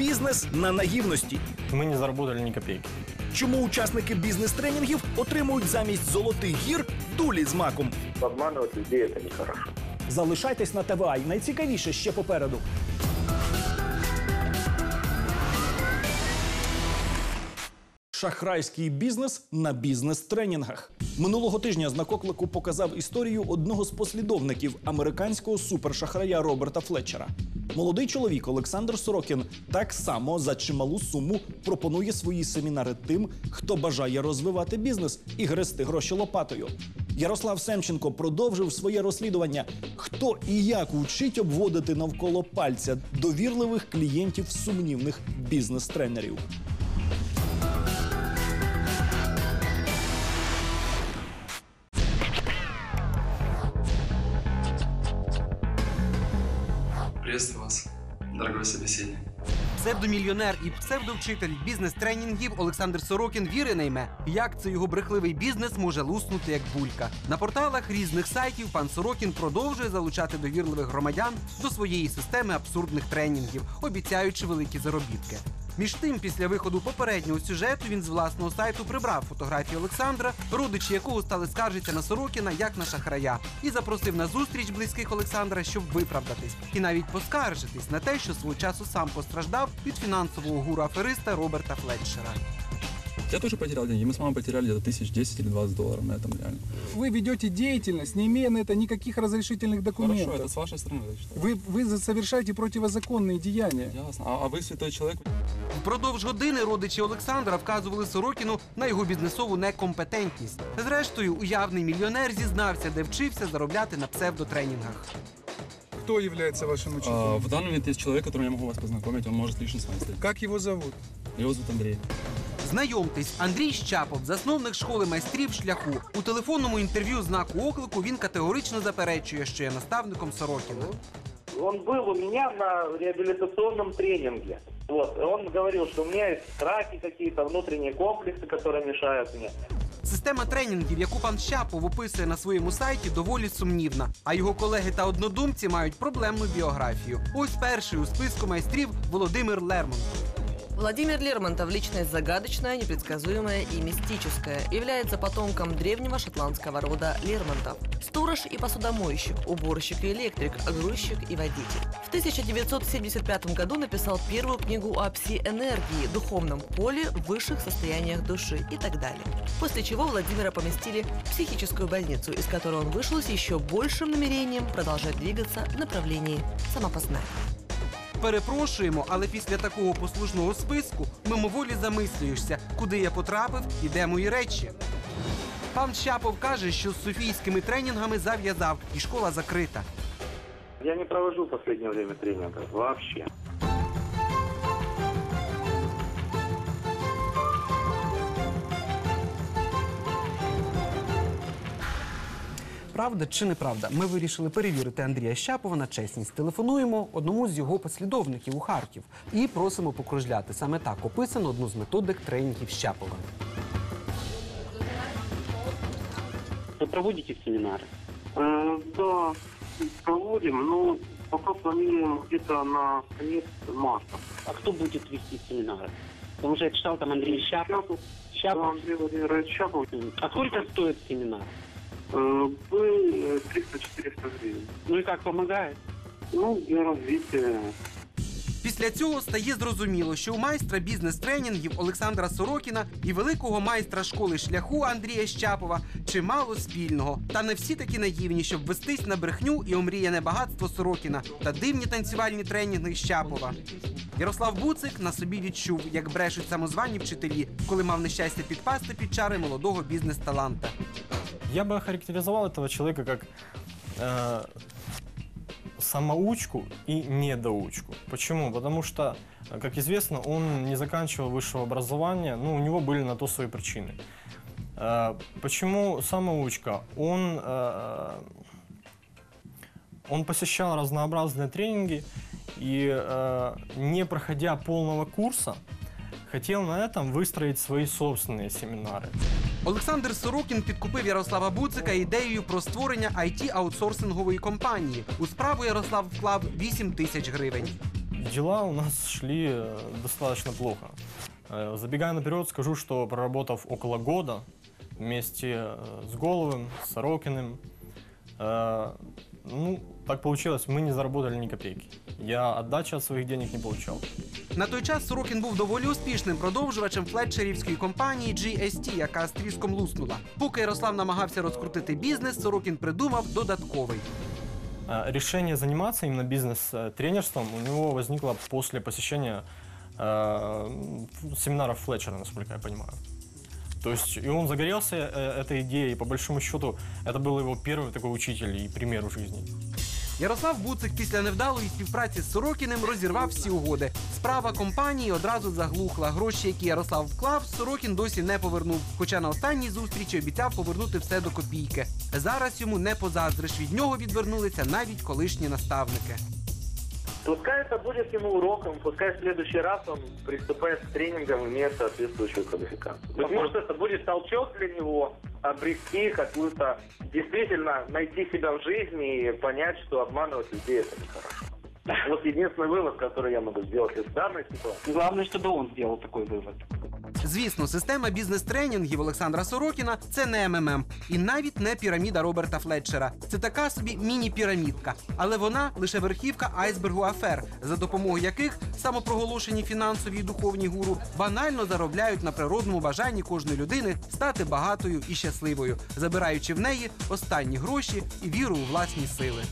Бізнес на наївності. Мы не заработали ни копейки. Чому учасники бізнес-тренінгів отримують замість золотих гір дулі з маком? Обманывать людей это нехорошо. Залишайтесь на ТВА. Найцікавіше ще попереду. Шахрайський бізнес на бізнес-тренінгах. Минулого тижня знак показав історію одного з послідовників американського супершахрая Роберта Флетчера. Молодий чоловік Олександр Сорокін так само за чималу суму пропонує свої семінари тим, хто бажає розвивати бізнес і грести гроші лопатою. Ярослав Семченко продовжив своє розслідування, хто і як учить обводити навколо пальця довірливих клієнтів сумнівних бізнес-тренерів. Приветствую вас, дорогой собеседник. Псевдомільйонер і псевдовчитель бізнес-тренінгів Олександр Сорокін віри найме, як це його брехливий бізнес може луснути як булька. На порталах різних сайтів пан Сорокін продовжує залучати довірливих громадян до своєї системи абсурдних тренінгів, обіцяючи великі заробітки. Між тим, після виходу попереднього сюжету він з власного сайту прибрав фотографії Олександра, родичі якого стали скаржитися на Сорокіна як на шахрая, і запросив на зустріч близьких Олександра, щоб виправдатись, і навіть поскаржитись на те, що свого часу сам постраждав від фінансового гуру афериста Роберта Флетчера. Я тоже потерял деньги. Мы с мамой потеряли где-то тысяч 10 или 20 долларов на этом реально. Вы ведете деятельность, не имея на это никаких разрешительных документов. Хорошо, это с вашей стороны, я считаю. Вы, вы за- совершаете противозаконные деяния. Ясно. А, а вы святой человек? Впродовж години родичі Олександра вказували Сорокіну на його бізнесову некомпетентність. Зрештою, уявний мільйонер зізнався, де вчився заробляти на псевдотренінгах. Кто является вашим А, учителем? в данный момент есть человек, которым я могу вас познакомить. Он может лично с вами встретиться. Как его зовут? Его зовут Андрей. Знайомтесь, Андрій Щапов, засновник школи майстрів шляху. У телефонному інтерв'ю знаку оклику він категорично заперечує, що є наставником Сорокіна. Он был у меня на реабилитационном тренинге. Вот. и Он говорил, что у меня есть страхи какие-то, внутренние комплексы, которые мешают мне. Система тренінгів, яку пан Щапов описує на своєму сайті, доволі сумнівна. А його колеги та однодумці мають проблемну біографію. Ось перший у списку майстрів Володимир Лермонтов. Владимир Лермонтов – личность загадочная, непредсказуемая и мистическая. Является потомком древнего шотландского рода Лермонтов. Сторож и посудомойщик, уборщик и электрик, грузчик и водитель. В 1975 году написал первую книгу о пси-энергии, духовном поле, высших состояниях души и так далее. После чего Владимира поместили в психическую больницу, из которой он вышел с еще большим намерением продолжать двигаться в направлении самопознания. Перепрошуємо, але після такого послужного списку мимоволі замислюєшся, куди я потрапив і де мої речі. Пан Щапов каже, що з софійськими тренінгами зав'язав, і школа закрита. Я не провожу в последнее время тренинга вообще. Правда чи неправда? Ми вирішили перевірити Андрія Щапова на чесність. Телефонуємо одному з його послідовників у Харків і просимо покружляти. Саме так описано одну з методик тренінгів Щапова. Вы проводите семинары? Э, Да, проводим, но пока планируем где-то на конец марта. А кто будет вести семинары? Потому что я читал там Андрей Щапов. Да, Щапов. Андрей Владимирович Шапов. А сколько стоит семинар? Э, Был э, 300-400 гривен. Ну и как помогает? Ну, для развития. Після цього стає зрозуміло, що у майстра бізнес-тренінгів Олександра Сорокіна і великого майстра школи шляху Андрія Щапова чимало спільного. Та не всі такі наївні, щоб вестись на брехню і омріяне багатство Сорокіна та дивні танцювальні тренінги Щапова. Ярослав Буцик на собі відчув, як брешуть самозвані вчителі, коли мав нещастя підпасти під чари молодого бізнес-таланта. Я бы охарактеризовал этого человека как э, самоучку и недоучку. Почему? Потому что, э, как известно, он не заканчивал высшего образования, ну, у него были на то свои причины. Э, почему самоучка? Он, э, он посещал разнообразные тренинги и, э, не проходя полного курса, хотел на этом выстроить свои собственные семинары. Олександр Сорокін підкупив Ярослава Буцика ідеєю про створення it аутсорсингової компанії. У справу Ярослав вклав 8 тисяч гривень. Дела у нас шли э, достаточно плохо. Э, Забегая наперед, скажу, что проработав около года вместе э, с Головым, с Сорокиным, э, ну, так получилось, мы не заработали ни копейки. Я отдачи от своих денег не получал. На той час Сорокін був доволі успішним продовжувачем флетчерівської компанії GST, яка з тріском луснула. Поки Ярослав намагався розкрутити бізнес, Сорокін придумав додатковий. Э, Решение заниматься именно бизнес-тренерством у него возникло после посещения э, семинаров Флетчера, насколько я понимаю. То есть и он загорелся э, этой идеей, и по большому счету это был его первый такой учитель и пример в жизни. Ярослав Буцик після невдалої співпраці з Сорокіним розірвав всі угоди. Справа компанії одразу заглухла. Гроші, які Ярослав вклав, Сорокін досі не повернув. Хоча на останній зустрічі обіцяв повернути все до копійки. Зараз йому не позаздриш. Від нього відвернулися навіть колишні наставники. Пускай это будет ему уроком, пускай в следующий раз он приступает к тренингам, имея соответствующую квалификацию. Быть может, это будет толчок для него обрести какую-то, действительно найти себя в жизни и понять, что обманывать людей это нехорошо. Вот единственный вывод, который я могу сделать из данной ситуации. Главное, чтобы он сделал такой вывод. Звісно, система бізнес-тренінгів Олександра Сорокіна це не МММ і навіть не піраміда Роберта Флетчера. Це така собі міні-пірамідка, але вона лише верхівка айсбергу афер, за допомогою яких самопроголошені фінансові і духовні гуру банально заробляють на природному бажанні кожної людини стати багатою і щасливою, забираючи в неї останні гроші і віру у власні сили.